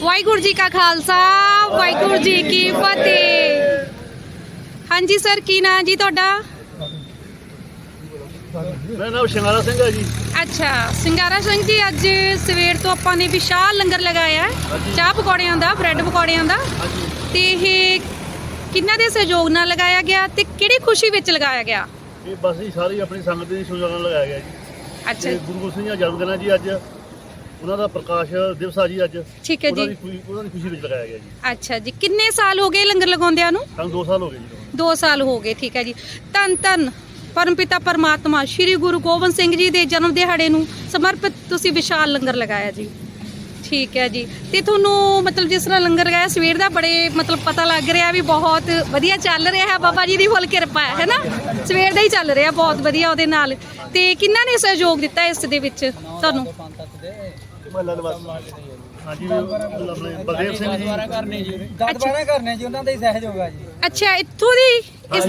ਵਾਹਿਗੁਰੂ ਜੀ ਕਾ ਖਾਲਸਾ ਵਾਹਿਗੁਰੂ ਜੀ ਕੀ ਫਤਿਹ। ਹਾਂਜੀ ਸਰ ਕੀ ਨਾਂ ਜੀ ਤੁਹਾਡਾ? ਮੇਰਾ ਨਾਮ ਸ਼ਿੰਗਾਰਾ ਸਿੰਘ ਹੈ ਜੀ। ਅੱਛਾ ਸਿੰਗਾਰਾ ਸਿੰਘ ਜੀ ਅੱਜ ਸਵੇਰ ਤੋਂ ਆਪਾਂ ਨੇ ਵਿਸ਼ਾਲ ਲੰਗਰ ਲਗਾਇਆ ਹੈ। ਚਾਹ ਪਕੌੜਿਆਂ ਦਾ ਬ੍ਰੈਡ ਪਕੌੜਿਆਂ ਦਾ। ਤੇ ਇਹ ਕਿੰਨਾ ਦੇ ਸਹਿਯੋਗ ਨਾਲ ਲਗਾਇਆ ਗਿਆ ਤੇ ਕਿਹੜੀ ਖੁਸ਼ੀ ਵਿੱਚ ਲਗਾਇਆ ਗਿਆ? ਇਹ ਬਸ ਜੀ ਸਾਰੀ ਆਪਣੀ ਸੰਗਤ ਦੀ ਨਾਲ ਲਗਾਇਆ ਗਿਆ ਜੀ। ਅੱਛਾ। ਤੇ ਗੁਰੂ ਗੋਬਿੰਦ ਸਿੰਘ ਜੀ ਦਾ ਜਨਮ ਦਿਨ ਹੈ ਜੀ ਅੱਜ। ਉਹਨਾਂ ਦਾ ਪ੍ਰਕਾਸ਼ ਦਿਵਸ ਆ ਜੀ ਅੱਜ। ਠੀਕ ਹੈ ਉਹਨਾਂ ਜੀ। ਖੁਸ਼ੀ ਉਹਨਾਂ ਦੀ ਖੁਸ਼ੀ ਵਿੱਚ ਲਗਾਇਆ ਗਿਆ ਜੀ। ਅੱਛਾ ਜੀ। ਕਿੰਨੇ ਸਾਲ ਹੋ ਗਏ ਲੰਗਰ ਲਗਾਉਂਦਿਆਂ ਨੂੰ? ਸਾਨੂੰ 2 ਸਾਲ ਹੋ ਗਏ ਜੀ 2 ਸਾਲ ਹੋ ਗਏ ਠੀਕ ਹੈ ਜੀ। ਧੰਨ ਧੰਨ ਪਰਮਪਿਤਾ ਪਰਮਾਤਮਾ ਸ੍ਰੀ ਗੁਰੂ ਗੋਬਿੰਦ ਸਿੰਘ ਜੀ ਦੇ ਜਨਮ ਦਿਹਾੜੇ ਨੂੰ ਸਮਰਪਿਤ ਤੁਸੀਂ ਵਿਸ਼ਾਲ ਲੰਗਰ ਲਗਾਇਆ ਜੀ। ਠੀਕ ਹੈ ਜੀ। ਤੇ ਤੁਹਾਨੂੰ ਮਤਲਬ ਜਿਸ ਤਰ੍ਹਾਂ ਲੰਗਰ ਲਗਾਇਆ ਸਵੇਰ ਦਾ ਬੜੇ ਮਤਲਬ ਪਤਾ ਲੱਗ ਰਿਹਾ ਵੀ ਬਹੁਤ ਵਧੀਆ ਚੱਲ ਰਿਹਾ ਹੈ। ਬਾਬਾ ਜੀ ਦੀ ਫੁੱਲ ਕਿਰਪਾ ਹੈ ਹੈਨਾ ਸਵੇਰ ਦਾ ਹੀ ਚੱਲ ਰਿਹਾ ਬਹੁਤ ਵਧੀਆ ਉਹਦੇ ਨਾਲ। ਤੇ ਕਿੰਨਾ ਨੇ ਸਹਿਯੋਗ ਦਿੱਤਾ ਇਸ ਦੇ ਵਿੱਚ ਤੁਹਾਨੂੰ? ਮਹੱਲਾ ਨਿਵਾਸੀ। ਹਾਂਜੀ ਆਪਣੇ ਬਲਦੇਵ ਸਿੰਘ ਜੀ। ਦਸ ਬਾਰਾਂ ਕਰਨੇ ਜੀ ਉਹਨਾਂ ਦਾ ਹੀ ਸਹਿਯੋਗ ਆ ਜੀ। ਅੱਛਾ ਇੱਥੋਂ ਦੀ? ਇਸ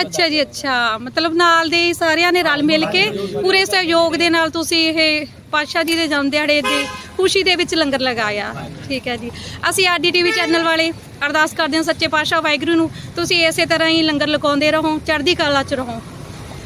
ਅੱਛਾ ਜੀ ਅੱਛਾ। ਮਤਲਬ ਨਾਲ ਦੇ ਹੀ ਸਾਰਿਆਂ ਨੇ ਰਲ ਮਿਲ ਕੇ ਪੂਰੇ ਸਹਿਯੋਗ ਦੇ ਨਾਲ ਤੁਸੀਂ ਇਹ ਪਾਤਸ਼ਾਹ ਜੀ ਦੇ ਜਨਮ ਦਿਹਾੜੇ ਦੇ ਖੁਸ਼ੀ ਦੇ ਵਿੱਚ ਲੰਗਰ ਲਗਾਇਆ। ਠੀਕ ਹੈ ਜੀ। ਅਸੀਂ ਆਰਡੀ ਟੀਵੀ ਚੈਨਲ ਵਾਲੇ ਅਰਦਾਸ ਕਰਦੇ ਹਾਂ ਸੱਚੇ ਪਾਤਸ਼ਾਹ ਵਾਹਿਗੁਰੂ ਨੂੰ ਤੁਸੀਂ ਇਸੇ ਤਰ੍ਹਾਂ ਹੀ ਲੰਗਰ ਲਗਾਉਂਦੇ ਰਹੋ ਚੜ੍ਹਦੀ ਕਲਾ ਚ ਰਹੋ।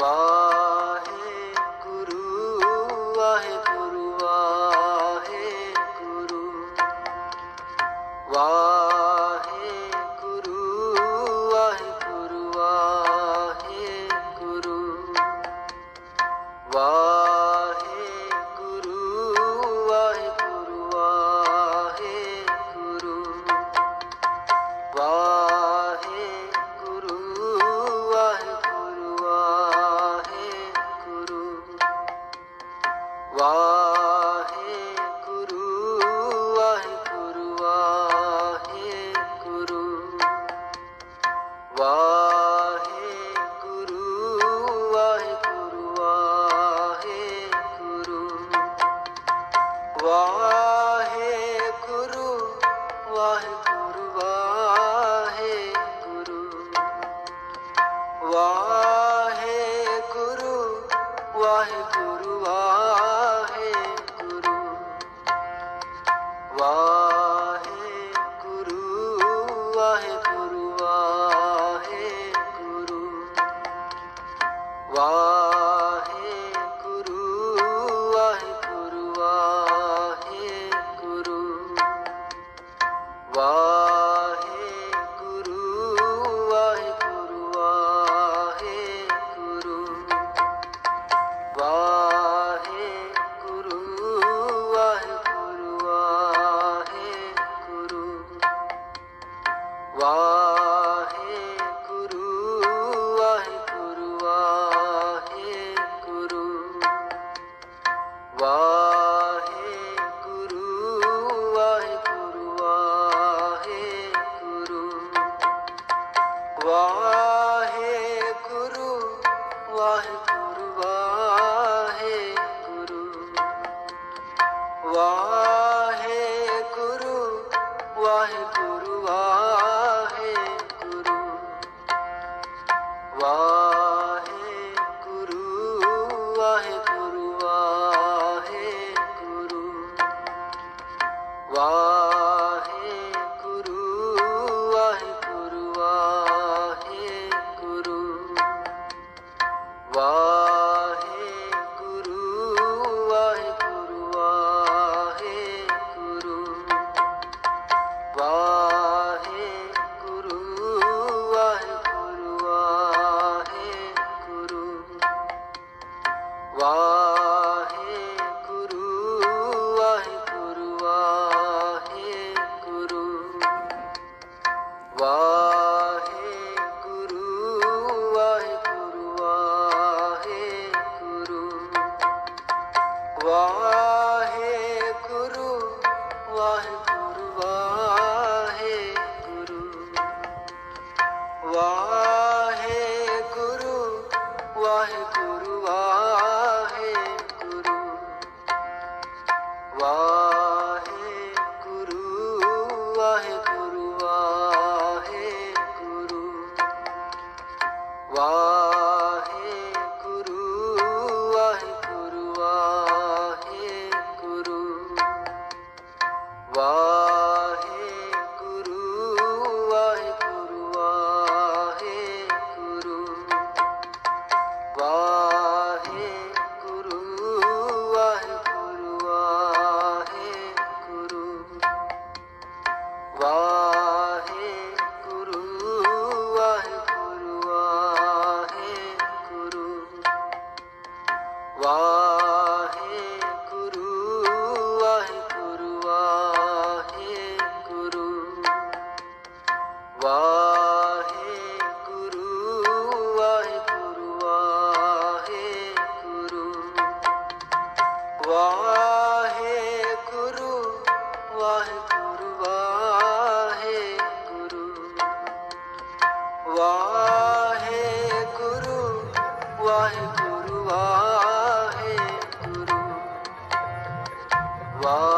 Love. ਵਾਹ ਵਾਹਿਗੁਰੂ ਵਾਹਿਗੁਰੂ। Love.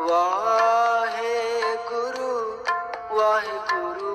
ਵਾਹਿਗੁਰੂ ਵਾਹਿਗੁਰੂ